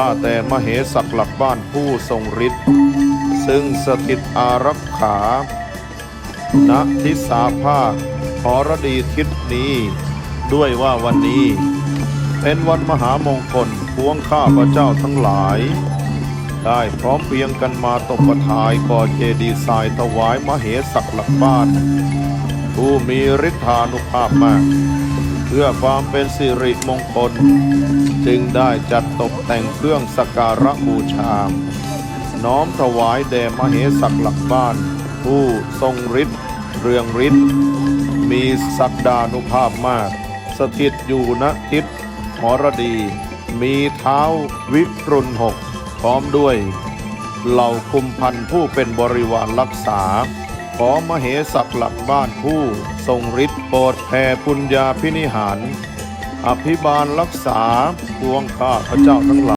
ข้าแต่มเหสักหลักบ้านผู้ทรงฤทธิ์ซึ่งสถิตอารักขาณทิศาภาขอรดีทิศนี้ ด้วยว่าวันนี้ เป็นวันมหามงคลพวงข้าพระเจ้าทั้งหลาย ได้พร้อมเพียงกันมาตบประทายก่อเจดีย์ทรายถวายมเหสักหลักบ้าน ผู้มีฤทธานุภาพมาก เพื่อความเป็นสิริมงคล จึงได้จัดตกแต่งเครื่องสักการะบูชา น้อมถวายแด่มเหสักหลักบ้าน ผู้ทรงฤทธิ์เรืองฤทธิ์มีศักดานุภาพมาก สถิตอยู่ณทิศหรดี มีเท้าวิกรุณหก พร้อมด้วย เหล่าคุมพันผู้เป็นบริวารรักษา ขอมเหสักหลักบ้านผู้ ทรงฤทธิ์โปรดแผ่ปุญญาพินิหาร อภิบาลรักษา พวงข้าพระเจ้าทั้งหลาย